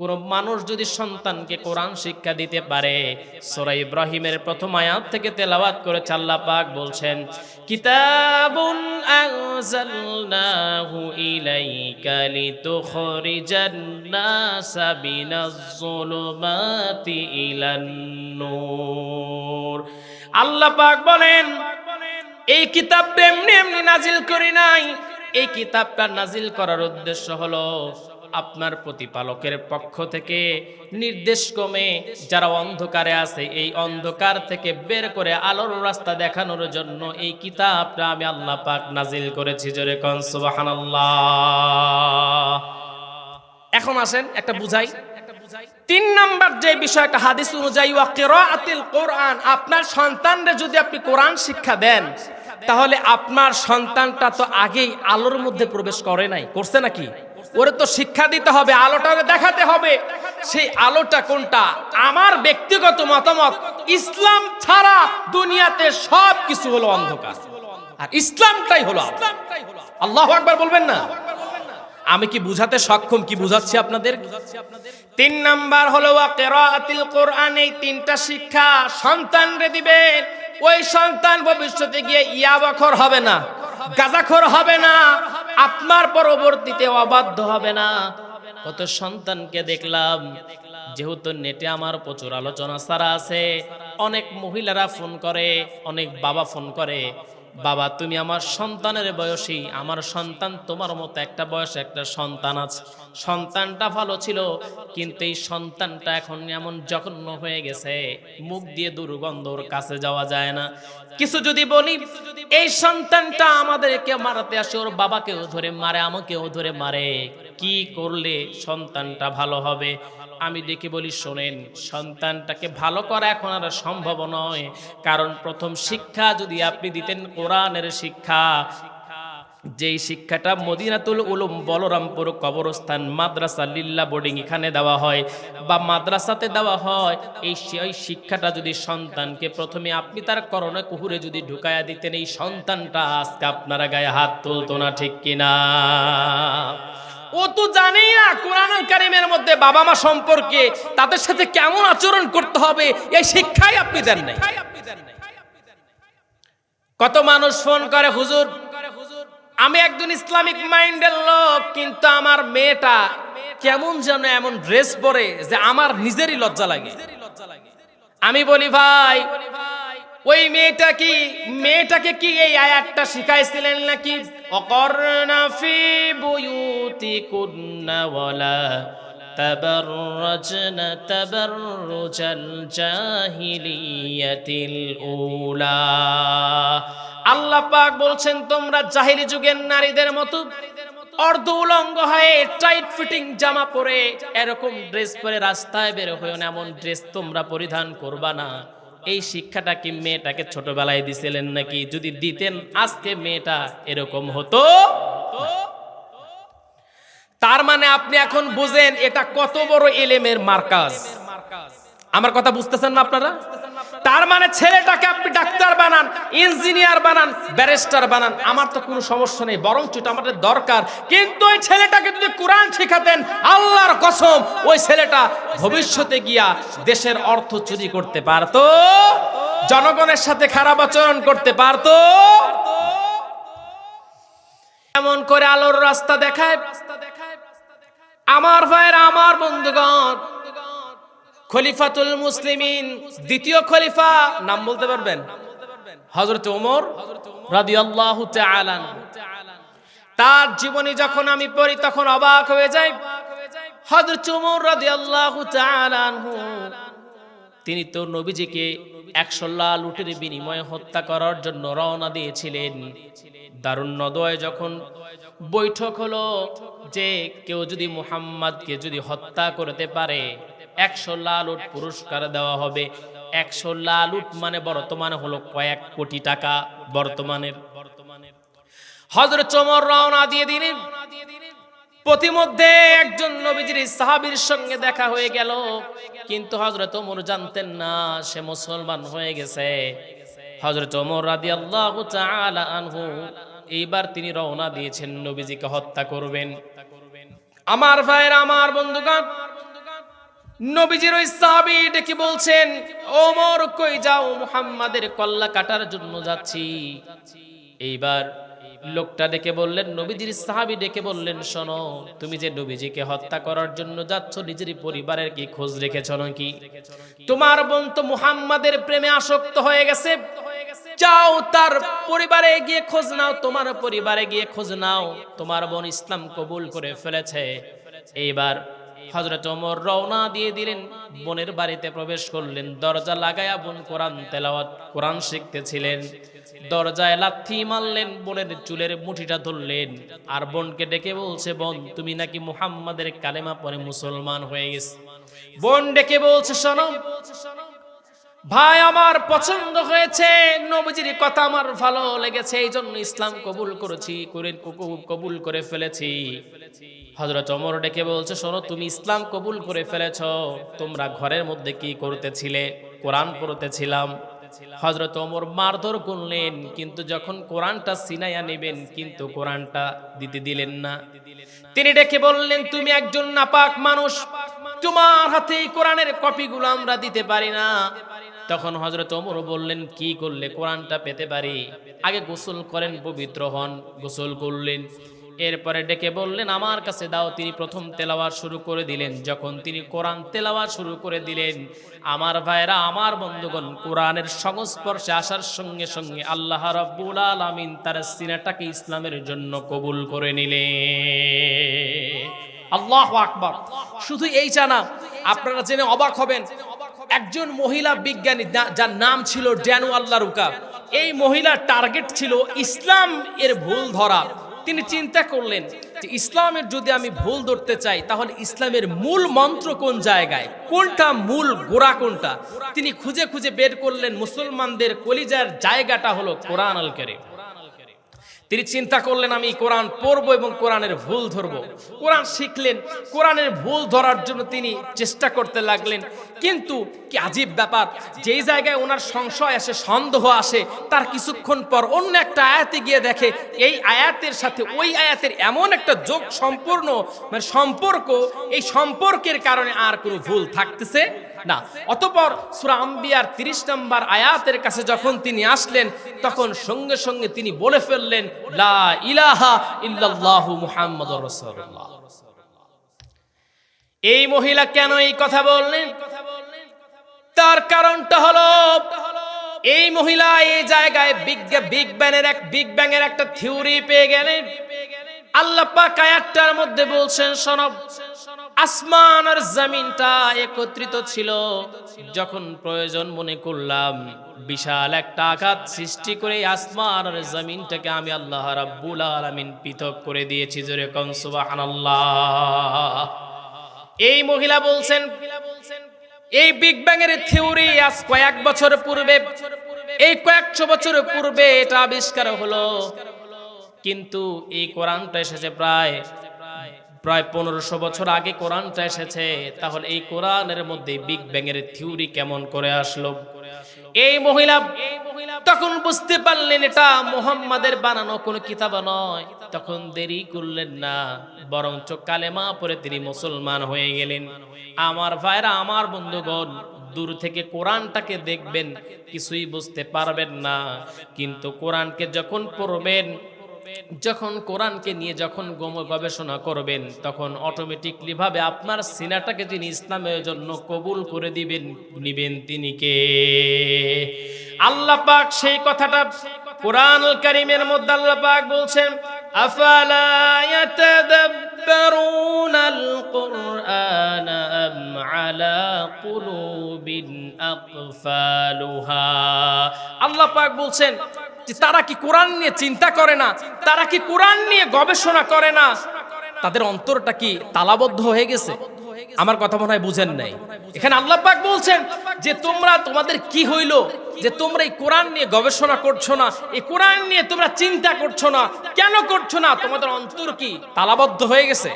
কোন মানুষ যদি সন্তানকে কোরআন শিক্ষা দিতে পারে, সূরা ইব্রাহিমের প্রথম আয়াত থেকে তেলাওয়াত করে আল্লাহ পাক বলছেন, কিতাবুন আনজালনাহু ইলাইকা লিতুখরিজান নাসা মিনাজ-যুলুমাতি ইলান নূর। আল্লাহ পাক বলেন, এই কিতাবটা এমনি এমনি নাজিল করি নাই। এই কিতাবটা নাজিল করার উদ্দেশ্য হলো আপনার প্রতিপালকের পক্ষ থেকে নির্দেশ কমে যারা অন্ধকারে আছে, এই অন্ধকার থেকে বের করে আলোর রাস্তা দেখানোর জন্য এই কিতাবটা আমি আল্লাহ পাক নাজিল করেছি। জোরে কন, সুবহানাল্লাহ। এখন আসেন, একটা বুঝাই। তিন নাম্বার যে বিষয়টা হাদিস অনুযায়ী, ওয়া কিরাআতিল কোরআন, আপনার সন্তানরে যদি আপনি কোরআন শিক্ষা দেন, তাহলে আপনার সন্তানটা তো আগেই আলোর মধ্যে প্রবেশ করে নাই। করছে নাকি? ওরে তো শিক্ষা দিতে হবে, আলোটা দেখাতে হবে। সেই আলোটা কোনটা? আমার ব্যক্তিগত মতামত, ইসলাম ছাড়া দুনিয়াতে সব কিছু হলো অন্ধকার। আর ইসলামটাই হলো আল্লাহ আকবার বলবেন না? আমি কি বুঝাতে সক্ষম, কি বুঝাচ্ছি আপনাদের? তিন নাম্বার হলো কেরাতিল কোরআন, এই তিনটা শিক্ষা সন্তানরে দিবেন। ওই সন্তান ভবিষ্যতে গিয়ে ইয়াবাখর হবে না গাজাখর হবে না আপনার পরবর্তীতে অবাধ্য হবে না। কত সন্তানকে দেখলাম, যেহেতু নেটে আমার প্রচুর আলোচনা সারা আছে, অনেক মহিলারা ফোন করে, অনেক বাবা ফোন করে বাবা, তুমি আমার সন্তানের বয়সী। আমার সন্তান তোমার মতো একটা বয়সে একটা সন্তান আছে। সন্তানটা ভালো ছিল, কিন্তু এই সন্তানটা এখন এমন জঘন্য হয়ে গেছে, মুখ দিয়ে দুর্গন্ধ ওর কাছে যাওয়া যায় না। কিছু যদি বলি, এই সন্তানটা আমাদেরকে মারাতে আসে, ওর বাবাকেও ধরে মারে, আমাকেও ধরে মারে। কি করলে সন্তানটা ভালো হবে? আমি দেখে বলি, শোনেন, সন্তানটাকে ভালো করা এখন আর সম্ভব নয়। কারণ প্রথম শিক্ষা যদি আপনি দিতেন কোরআনের শিক্ষা, যেই শিক্ষাটা মদিনাতুল উলুম বলরামপুর কবরস্থান মাদ্রাসা লিল্লা বোর্ডিং এখানে দেওয়া হয় বা মাদ্রাসাতে দেওয়া হয়, এই সেই শিক্ষাটা যদি সন্তানকে প্রথমে আপনি তার করণে কুহুরে যদি ঢুকায়া দিতেন, এই সন্তানটা আজকে আপনারা গায়ে হাত তুলতো না, ঠিক কিনা? ও তো জানেই না কোরআনুল কারিমের মধ্যে বাবা মা সম্পর্কে তাদের সাথে কেমন আচরণ করতে হবে, এই শিক্ষাই আপনি দেন নাই। কত মানুষ ফোন করে, হুজুর, আমি একজন ইসলামিক মাইন্ডের লোক, কিন্তু আমার মেয়েটা কেমন যেন এমন ড্রেস পরে যে আমার নিজেরই লজ্জা লাগে। আমি বলি, ভাই, ওই মেয়েটা কি, মেয়েটাকে কি এই আয়াতটা শিখাইছিলেন নাকি? অকর্ণা ফি বুয়ুতিকুন্না ওয়ালা تبرجن تبرج الجاهلية الأولى আল্লাহ পাক বলছেন তোমরা জাহিলি যুগের নারীদের মতো অর্ধ উলঙ্গ হয়ে টাইট ফিটিং জামা পরে এরকম ড্রেস পরে রাস্তায় বের হয়ে এমন ড্রেস তোমরা পরিধান করবা না এই শিক্ষাটা কি মেয়েটাকে ছোটবেলায় দিছিলেন নাকি? যদি দিতেন, আজকে মেয়েটা এরকম হতো? তার মানে আপনি এখন বুঝেন এটা কত বড় এলেমের মার্কাজ। আমার কথা বুঝতেছেন না আপনারা? তার মানে ছেলেটাকে আপনি ডাক্তার বানান, ইঞ্জিনিয়ার বানান, ব্যারিস্টার বানান, আমার তো কোনো সমস্যা নেই বরং এটা আমাদের দরকার। কিন্তু ওই ছেলেটাকে যদি কোরআন শেখাতেন, আল্লাহর কসম, ওই ছেলেটা ভবিষ্যতে গিয়া দেশের অর্থ চুরি করতে পারতো, জনগণের সাথে খারাপ আচরণ করতে পারতো। এমন করে আলোর রাস্তা দেখায়, আমার ভাইয়ের, আমার বন্ধুগণ খলিফাতুল মুসলিমিন, দ্বিতীয় খলিফা, নাম বলতে পারবেন? হজরত ওমর তাআলা আনহু। তার জীবনী যখন আমি পড়ি, তখন অবাক হয়ে যাই। হজরত ওমর তাআলা আনহু, তিনি তো নবীজিকে একশো লাল উটের বিনিময়ে হত্যা করার জন্য রওনা দিয়েছিলেন। দারুণ নদয় যখন বৈঠক হলো যে কেউ যদি মুহাম্মাদকে যদি হত্যা করতে পারে একশো লাল উট পুরস্কার দেওয়া হবে। একশো লাল উট মানে বর্তমানে হলো কয়েক কোটি টাকা বর্তমানের। হজরত চমর রওনা দিয়ে দিলেন। প্রতিমধ্যে একজন নবীজির সাহাবীর সঙ্গে দেখা হয়ে গেল। কিন্তু হজরত জানতেন না, সে মুসলমান হয়ে গেছে। হজরত রাদিয়াল্লাহু তাআলা আনহু, এইবার তিনি রওনা দিয়েছেন নবীজিকে হত্যা করবেন। আমার ভাইয়ের, আমার বন্ধুগণ নবীজির ওই সাহাবী ডেকে বলছেন, ওমর, কই যাও? মুহাম্মাদের কল্লা কাটার জন্য যাচ্ছি। এইবার লোকটা ডেকে বললেন, নবীজির সাহাবী ডেকে বললেন, শোনো, তুমি যে নবীজিকে হত্যা করার জন্য যাচ্ছ, নিজের পরিবারের কি খোঁজ রেখেছ নাকি? তোমার বোন তো মুহাম্মাদের প্রেমে আসক্ত হয়ে গেছে। যাও তার পরিবারে গিয়ে খোঁজ নাও, তোমার পরিবারে গিয়ে খোঁজ নাও। তোমার বোন ইসলাম কবুল করে ফেলেছে। এইবার হজরত ওমর রওনা দিয়ে দিলেন। বোনের বাড়িতে প্রবেশ করলেন। দরজা লাগায়া বোন কোরআন তেলাওয়াত, কোরআন শিখতেছিলেন। দরজায় লাথি মারলেন, বোনের চুলের মুঠিটা ধরলেন। আর বোনকে ডেকে বলছে, বোন, তুমি নাকি মুহাম্মাদের কালেমা পরে মুসলমান হয়ে গেছে বোন ডেকে বলছে, শোনো ভাই, আমার পছন্দ হয়েছে। নবীজির কথা আমার ভালো লেগেছে এই জন্য ইসলাম কবুল করেছি করে কবুল করে ফেলেছি। হজরত ওমর ডেকে বলছে, শোনো, তুমি ইসলাম কবুল করে ফেলেছ। তোমরা ঘরের মধ্যে কি করতেছিলে? কোরআন পড়তেছিলাম। হজরত অমর মারধর করলেন, কিন্তু যখন কোরআনটা সিনাইয়া নেবেন, কিন্তু কোরআনটা দিতে দিলেন না। তিনি ডেকে বললেন, তুমি একজন নাপাক মানুষ। তোমার হাতে কোরআনের কপিগুলো আমরা দিতে পারি না। তখন হজরত ওমর বললেন, কি করলে? কোরআনটা পেতে পারি? আগে গোসল করেন, পবিত্র হন, গোসল করলেন। এরপরে ডেকে বললেন, আমার কাছে দাও। তিনি প্রথম তেলাওয়ার শুরু করে দিলেন। যখন তিনি কোরআন তেলাওয়ার শুরু করে দিলেন, আমার ভাইরা আমার বন্ধুগণ, কোরআনের সংস্পর্শে আসার সঙ্গে সঙ্গে আল্লাহ রাব্বুল আলামিন তার সিনাটাকে ইসলামের জন্য কবুল করে নিলে আল্লাহ আকবার। শুধু এই জানা আপনারা জেনে অবাক হবেন একজন মহিলা বিজ্ঞানী যার নাম ছিল ড্যানু আল্লাহ রুকা। এই মহিলার টার্গেট ছিল ইসলাম এর ভুল ধরা। তিনি চিন্তা করলেন যে ইসলামের যদি আমি ভুল ধরতে চাই, তাহলে ইসলামের মূল মন্ত্র কোন জায়গায়? কোনটা মূল গোড়া কোনটা? তিনি খুঁজে খুঁজে বের করলেন মুসলমানদের কলিজার জায়গাটা হলো কোরআন আল কারীম। তিনি চিন্তা করলেন, আমি কোরআন পড়ব এবং কোরআনের ভুল ধরবো। কোরআন শিখলেন, কোরআনের ভুল ধরার জন্য তিনি চেষ্টা করতে লাগলেন। কিন্তু কি আজীব ব্যাপার? যেই জায়গায় ওনার সংশয় আসে, সন্দেহ আসে, তার কিছুক্ষণ পর অন্য একটা আয়াতে গিয়ে দেখে, এই আয়াতের সাথে ওই আয়াতের এমন একটা যোগ সম্পূর্ণ মানে সম্পর্ক, এই সম্পর্কের কারণে আর কোনো ভুল থাকতেছে না। অতপর সূরা আম্বিয়ার 30 নম্বর আয়াতের কাছে যখন তিনি আসলেন, তখন সঙ্গে সঙ্গে তিনি বলে ফেললেন, লা ইলাহা ইল্লাল্লাহু মুহাম্মাদুর রাসূলুল্লাহ। এই মহিলা কেন এই কথা বললেন? তার কারণটা হলো, এই মহিলা এই জায়গায় বিগ বিগ ব্যাংয়ের এক বিগ ব্যাংয়ের একটা থিওরি পেয়ে গেলেন। আল্লাহ পাক আয়াতটার মধ্যে বলছেন শোনব আসমান আর জমিনটা একত্রিত ছিল। যখন প্রয়োজন মনে করলাম, বিশাল একটা আঘাত সৃষ্টি করে আসমান আর জমিনটাকে আমি আল্লাহ রাব্বুল আলামিন পৃথক করে দিয়েছি, জোরে কন সুবহানাল্লাহ। এই মহিলা বলছেন এই বিগ ব্যাং এর থিওরি আজ কয়েক বছর পূর্বে, এই কয়েকশো বছর পূর্বে এটা আবিষ্কার হলো। কিন্তু এই কোরআনটা এসেছে প্রায় প্রায় পনেরোশো বছর আগে কোরআনটা এসেছে। তাহলে এই কোরআনের মধ্যে বিগ ব্যাং এর থিওরি কেমন করে আসলো? এই মহিলা তখন বুঝতে পারলেন এটা মোহাম্মদের বানানো কোনো কিতাব নয়। তখন দেরি করলেন না, বরঞ্চ কালেমা পরে তিনি মুসলমান হয়ে গেলেন। আমার ভাইরা, আমার বন্ধুগণ, দূর থেকে কোরআনটাকে দেখবেন, কিছুই বুঝতে পারবেন না। কিন্তু কোরআনকে যখন পড়বেন যখন কোরআনকে নিয়ে যখন গবেষণা করবেন, তখন অটোমেটিকলি ভাবে আপনার সিনাটাকে যিনি ইসলামের জন্য কবুল করে দিবেন, নিবেন তিনি কে? আল্লাহ পাক সেই কথাটা কোরআন কারিমের মধ্যে আল্লাহ পাক বলছেন, আফালা আম আলা কুলুবিন আকফালুহা? আল্লাহ পাক বলছেন যে তারা কি কোরআন নিয়ে চিন্তা করে না? তারা কি কোরআন নিয়ে গবেষণা করে না? তাদের অন্তরটা কি তালাবদ্ধ হয়ে গেছে? আমার কথা মনে হয় বুঝেন নাই। এখানে আল্লাহ পাক বলছেন যে তোমরা, তোমাদের কি হইল? যে তোমরা এই কোরআন নিয়ে গবেষণা করছ না, এই কোরআন নিয়ে তোমরা চিন্তা করছ না, কেন করছ না? তোমাদের অন্তর কি তালাবদ্ধ হয়ে গেছে?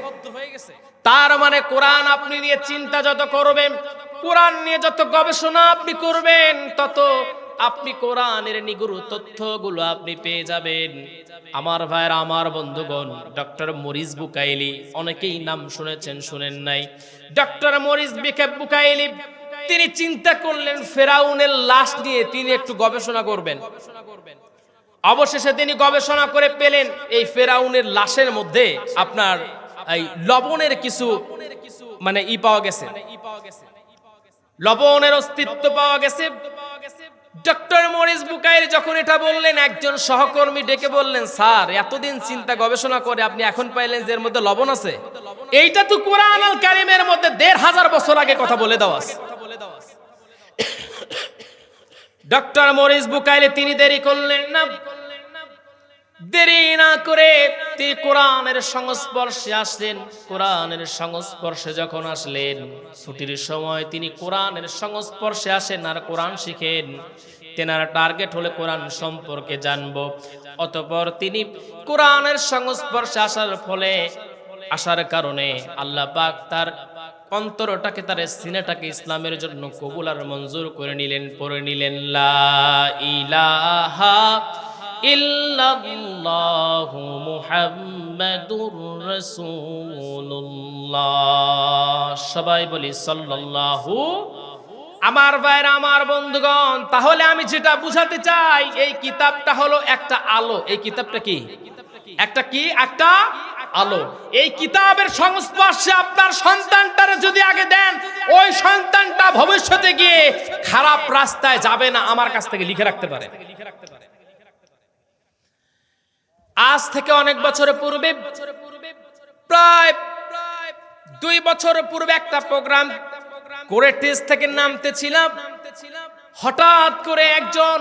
তার মানে কোরআন আপনি নিয়ে চিন্তা যত করবেন, কোরআন নিয়ে যত গবেষণা আপনি করবেন, তত আপনি কোরআনের নিগুরু তথ্যগুলো আপনি পেয়ে যাবেন। আমার ভাইয়ের, আমার বন্ধুগণ, ডক্টর মরিস বুকাইলি, অনেকেই নাম শুনেছেন, শুনেন নাই। ডক্টর মরিস বিকে বুকাইলি, তিনি চিন্তা করলেন, ফেরাউনের লাশ নিয়ে তিনি একটু গবেষণা করবেন। অবশেষে তিনি গবেষণা করে পেলেন, এই ফেরাউনের লাশের মধ্যে আপনার এই লবণের কিছু মানে ই পাওয়া গেছে। লবণের অস্তিত্ব পাওয়া গেছে। ডক্টর মরিস বুকাইর যখন এটা বললেন, একজন সহকর্মী ডেকে বললেন, স্যার, এতদিন চিন্তা গবেষণা করে আপনি এখন পাইলেন যে এর মধ্যে লবণ আছে? এইটা তো কোরআন আল কারিমের মধ্যে দেড় হাজার বছর আগে কথা বলে দেওয়া ডক্টর মরিস বুকাইলে তিনি দেরি করলেন না। দেরি না করে তিনি কোরআনের সংস্পর্শে আসলেন। কোরআনের সংস্পর্শে যখন আসলেন, ছুটির সময় তিনি কোরআনের সংস্পর্শে আসেন আর কোরআন শিখেন। তেনার টার্গেট হলে কোরআন সম্পর্কে জানব। অতপর তিনি কোরআনের সংস্পর্শে আসার ফলে, আসার কারণে আল্লাহ পাক তার অন্তরটাকে, তার সিনেটাকে ইসলামের জন্য কবুল আর মঞ্জুর করে নিলেন। পরে নিলেন, লা ইলাহা ইল্লাল্লাহু মুহাম্মাদুর রাসূলুল্লাহ। সবাই বলি সাল্লাল্লাহু। আমার ভাইরা, আমার বন্ধুগণ, তাহলে আমি যেটা বুঝাতে চাই, এই কিতাবটা হলো একটা আলো। এই কিতাবটা কি? একটা কি? একটা আলো। এই কিতাবের সংস্পর্শে আপনার সন্তানটারে যদি আগে দেন, ওই সন্তানটা ভবিষ্যতে গিয়ে খারাপ রাস্তায় যাবে না, আমার কাছ থেকে লিখে রাখতে পারে। আজ থেকে অনেক বছরের পূর্বে, প্রায় দুই বছর পূর্বে একটা প্রোগ্রাম করে টেস্ট থেকে নামতেছিলাম। হঠাৎ করে একজন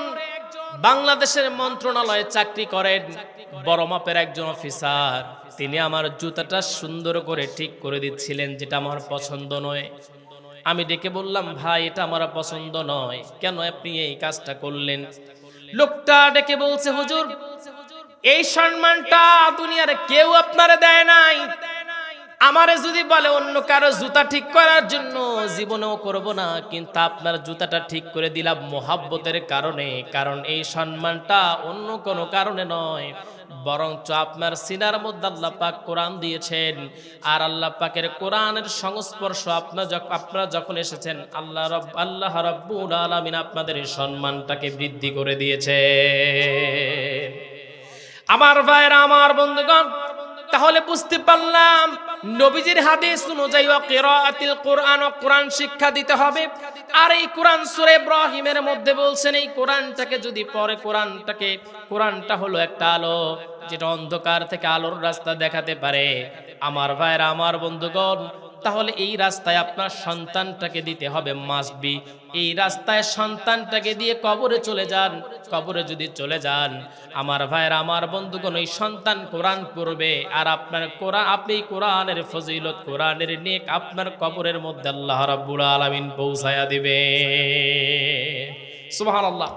বাংলাদেশের মন্ত্রণালয়ে চাকরি করেন, বড় মাপের একজন অফিসার। তিনি আমার জুতাটা সুন্দর করে ঠিক করে দিচ্ছিলেন, যেটা আমার পছন্দ নয়। আমি ডেকে বললাম, ভাই, এটা আমার পছন্দ নয়। কেন আপনি এই কাজটা করলেন? লোকটা ডেকে বলছে, হুজুর এই সম্মানটা দুনিয়ার কেউ আপনারে দেয় নাই। আমারে যদি বলে অন্য কারও জুতা ঠিক করার জন্য জীবনেও করব না, কিন্তু আপনার জুতাটা ঠিক করে দিলাম মোহাব্বতের কারণে, কারণ এই সম্মানটা অন্য কোনো কারণে নয়, বরঞ্চ আপনার সিনার মধ্যে আল্লাহ পাক কোরআন দিয়েছেন। আর আল্লাহ পাকের কোরআনের সংস্পর্শ আপনার আপনারা যখন এসেছেন, আল্লাহ রব, আল্লাহ রব্বুল আলামিন আপনাদের এই সম্মানটাকে বৃদ্ধি করে দিয়েছে। আমার ভাইরা আমার বন্ধুগণ, তাহলে বুঝতে পারলাম নবীজির হাদিস অনুযায়ী কিরাআতিল কোরআন ও কোরআন শিক্ষা দিতে হবে। আর এই কোরআন সূরা ইব্রাহিমের মধ্যে বলছেন, এই কোরআনটাকে যদি পরে কোরআনটাকে, কোরআনটা হলো একটা আলো, যেটা অন্ধকার থেকে আলোর রাস্তা দেখাতে পারে। আমার ভাইরা আমার বন্ধুগণ তাহলে এই রাস্তায় আপনার সন্তানটাকে দিতে হবে মাসবি এই রাস্তায় সন্তানটাকে দিয়ে কবরে চলে যান, কবরে যদি চলে যান, আমার ভাইয়ের, আমার বন্ধুগণ, ওই সন্তান কোরআন করবে আর আপনার কোরআন, আপনি কোরআনের ফজিলত, কোরআনের নেক আপনার কবরের মধ্যে আল্লাহ রাব্বুল আলামিন পৌঁছায়া দিবে। সুবহানাল্লাহ।